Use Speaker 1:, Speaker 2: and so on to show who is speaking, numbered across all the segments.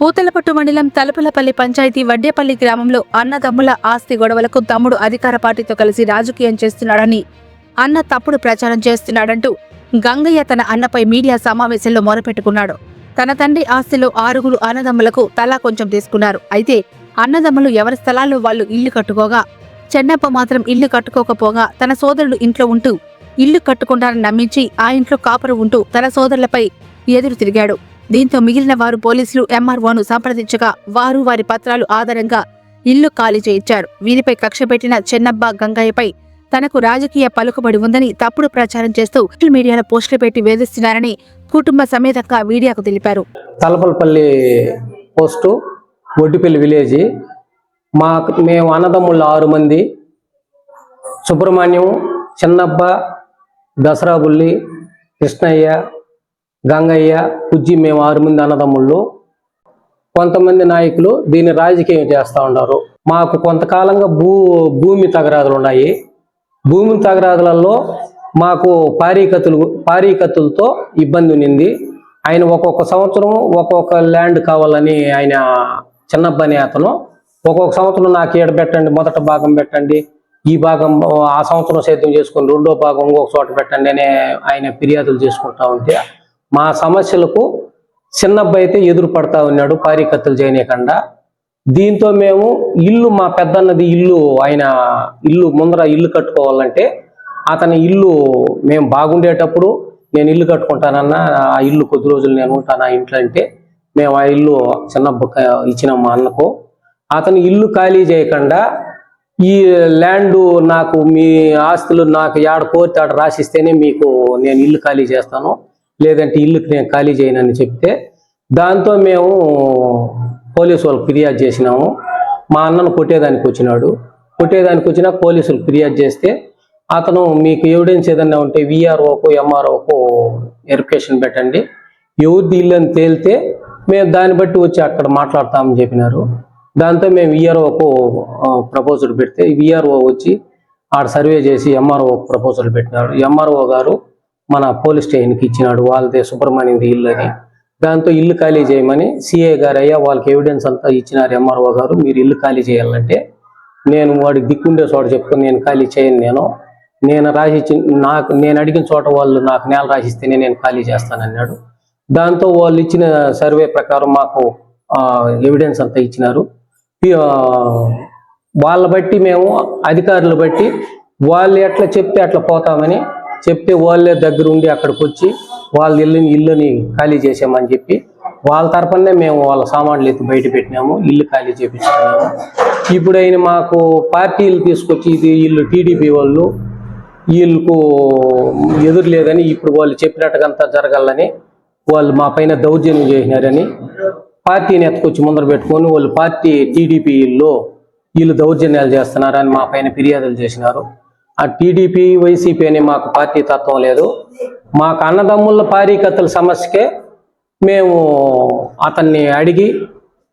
Speaker 1: పూతలపట్టు మండలం తలపలపల్లి పంచాయతీ వడ్డేపల్లి గ్రామంలో అన్నదమ్ముల ఆస్తి గొడవలకు తమ్ముడు అధికార పార్టీతో కలిసి రాజకీయం చేస్తున్నాడని అన్న తప్పుడు ప్రచారం చేస్తున్నాడంటూ గంగయ్య తన అన్నపై మీడియా సమావేశంలో మొరపెట్టుకున్నాడు. తన తండ్రి ఆస్తిలో ఆరుగురు అన్నదమ్ములకు తలా కొంచెం తీసుకున్నారు. అయితే అన్నదమ్ములు ఎవరి స్థలాల్లో వాళ్ళు ఇల్లు కట్టుకోగా చెన్నప్ప మాత్రం ఇల్లు కట్టుకోకపోగా తన సోదరుడు ఇంట్లో ఉంటూ ఇల్లు కట్టుకుంటారని నమ్మించి ఆ ఇంట్లో కాపురం ఉంటూ తన సోదరులపై ఎదురు తిరిగాడు. దీంతో మిగిలిన వారు పోలీసులు ఎంఆర్ఓను సంప్రదించగా వారు వారి పత్రాలు ఆధారంగా ఇల్లు ఖాళీ చేయించారు. వీరిపై కక్ష పెట్టిన చెన్నబ్బ గంగయ్యపై తనకు రాజకీయ పలుకుబడి ఉందని తప్పుడు ప్రచారం చేస్తూ సోషల్ మీడియాలో పోస్టులు పెట్టి వేధిస్తున్నారని కుటుంబ సమేతంగా మీడియాకు తెలిపారు.
Speaker 2: Talapalapalli post Oddipalli village. మా మేము అన్నదమ్ముళ్ళు ఆరు మంది. సుబ్రహ్మణ్యం చిన్నబ్బ దసరా బుల్లి కృష్ణయ్య గంగయ్య పుజ్జి మేము ఆరు మంది అన్నదమ్ముళ్ళు. కొంతమంది నాయకులు దీన్ని రాజకీయం చేస్తూ ఉన్నారు. మాకు కొంతకాలంగా భూ భూమి తగరాదులు ఉన్నాయి. భూమి తగరాదులలో మాకు పారీకతులు పారీకతులతో ఇబ్బంది ఉన్నింది. ఆయన ఒక్కొక్క సంవత్సరం ఒక్కొక్క ల్యాండ్ కావాలని ఆయన చిన్నబ్బని అతను. ఒక్కొక్క సంవత్సరం నాకు ఈడ పెట్టండి మొదట భాగం పెట్టండి. ఈ భాగం ఆ సంవత్సరం సేద్యం చేసుకొని రెండో భాగం ఇంకొక చోట పెట్టండి అనే ఆయన ఫిర్యాదులు చేసుకుంటా ఉంటే మా సమస్యలకు చిన్నబ్బాయి అయితే ఎదురు పడతా ఉన్నాడు కార్యకర్తలు చేయనీయకుండా. దీంతో మేము ఇల్లు మా పెద్దన్నది ఇల్లు ఆయన ఇల్లు ముందర ఇల్లు కట్టుకోవాలంటే అతని ఇల్లు మేము బాగుండేటప్పుడు నేను ఇల్లు కట్టుకుంటానన్నా ఆ ఇల్లు కొద్ది రోజులు నేను ఉంటాను ఆ ఇంట్లో అంటే మేము ఆ ఇల్లు చిన్న ఇచ్చిన మా అన్నకు. అతను ఇల్లు ఖాళీ చేయకుండా ఈ ల్యాండ్ నాకు మీ ఆస్తులు నాకు ఏడ కోరితే ఆడ రాసిస్తేనే మీకు నేను ఇల్లు ఖాళీ చేస్తాను. లేదంటే ఇల్లుకి నేను ఖాళీ చేయనని చెప్తే దాంతో మేము పోలీసు వాళ్ళకి ఫిర్యాదు చేసినాము. మా అన్నను కొట్టేదానికి వచ్చినాడు. కొట్టేదానికి వచ్చినా పోలీసులు ఫిర్యాదు చేస్తే అతను మీకు ఎవిడెన్స్ ఏదన్నా ఉంటే విఆర్ఓకు ఎంఆర్ఓకు ఎరిఫికేషన్ పెట్టండి. ఎవరిది ఇల్లు అని తేలితే మేము దాన్ని బట్టి వచ్చి అక్కడ మాట్లాడతామని చెప్పినారు. దాంతో మేము ఈఆర్ఓకు ప్రపోజల్ పెడితే విఆర్ఓ వచ్చి ఆడ సర్వే చేసి ఎంఆర్ఓ ప్రపోజల్ పెట్టినాడు ఎంఆర్ఓ గారు మన పోలీస్ స్టేషన్కి ఇచ్చినాడు. వాళ్ళదే సుబ్రహ్మణ్యంది ఇల్లు అని. దాంతో ఇల్లు ఖాళీ చేయమని సిఏ గారు అయ్యా వాళ్ళకి ఎవిడెన్స్ అంతా ఇచ్చినారు ఎంఆర్ఓ గారు. మీరు ఇల్లు ఖాళీ చేయాలంటే నేను వాడికి దిక్కుండే చోట చెప్పుకొని నేను ఖాళీ చేయను నేను. నేను రాసిచ్చి నాకు నేను అడిగిన చోట వాళ్ళు నాకు నేల రాసిస్తేనే నేను ఖాళీ చేస్తానన్నాడు దాంతో వాళ్ళు ఇచ్చిన సర్వే ప్రకారం మాకు ఎవిడెన్స్ అంతా ఇచ్చినారు. వాళ్ళ బట్టి మేము అధికారులు బట్టి వాళ్ళు ఎట్లా చెప్తే అట్లా పోతామని చెప్తే వాళ్ళే దగ్గర ఉండి అక్కడికి వచ్చి వాళ్ళ ఇల్లుని ఇల్లుని ఖాళీ చేసామని చెప్పి వాళ్ళ తరపునే మేము వాళ్ళ సామాన్లు ఎత్తి బయట పెట్టినాము ఇల్లు ఖాళీ చేపించుకున్నాము. ఇప్పుడు మాకు పార్టీలు తీసుకొచ్చి ఇది వీళ్ళు టీడీపీ వాళ్ళు వీళ్ళకు ఎదురు లేదని ఇప్పుడు వాళ్ళు చెప్పినట్టుగంతా జరగాలని వాళ్ళు మా పైన దౌర్జన్యం చేసినారని పార్టీని ఎత్తుకొచ్చి ముందర పెట్టుకొని వాళ్ళు పార్టీ టీడీపీలో వీళ్ళు దౌర్జన్యాలు చేస్తున్నారని మా పైన ఫిర్యాదులు చేసినారు. ఆ టీడీపీ వైసీపీ అని మాకు పార్టీ తత్వం లేదు. మాకు అన్నదమ్ముల పారికత్తుల సమస్యకే మేము అతన్ని అడిగి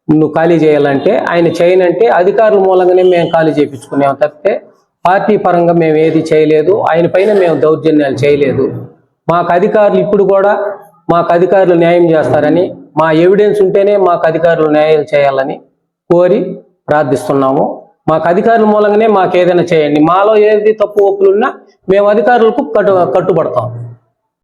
Speaker 2: నువ్వు ఖాళీ చేయాలంటే ఆయన చేయనంటే అధికారుల మూలంగానే మేము ఖాళీ చేయించుకున్నాము తప్పితే పార్టీ పరంగా మేము ఏది చేయలేదు. ఆయన పైన మేము దౌర్జన్యాలు చేయలేదు. మాకు అధికారులు ఇప్పుడు కూడా మాకు అధికారులు న్యాయం చేస్తారని మా ఎవిడెన్స్ ఉంటేనే మాకు అధికారులు న్యాయం చేయాలని కోరి ప్రార్థిస్తున్నాము. మాకు అధికారుల మూలంగానే మాకు ఏదైనా చేయండి. మాలో ఏది తప్పు ఒప్పులున్నా మేము అధికారులకు కట్టు కట్టుబడతాం.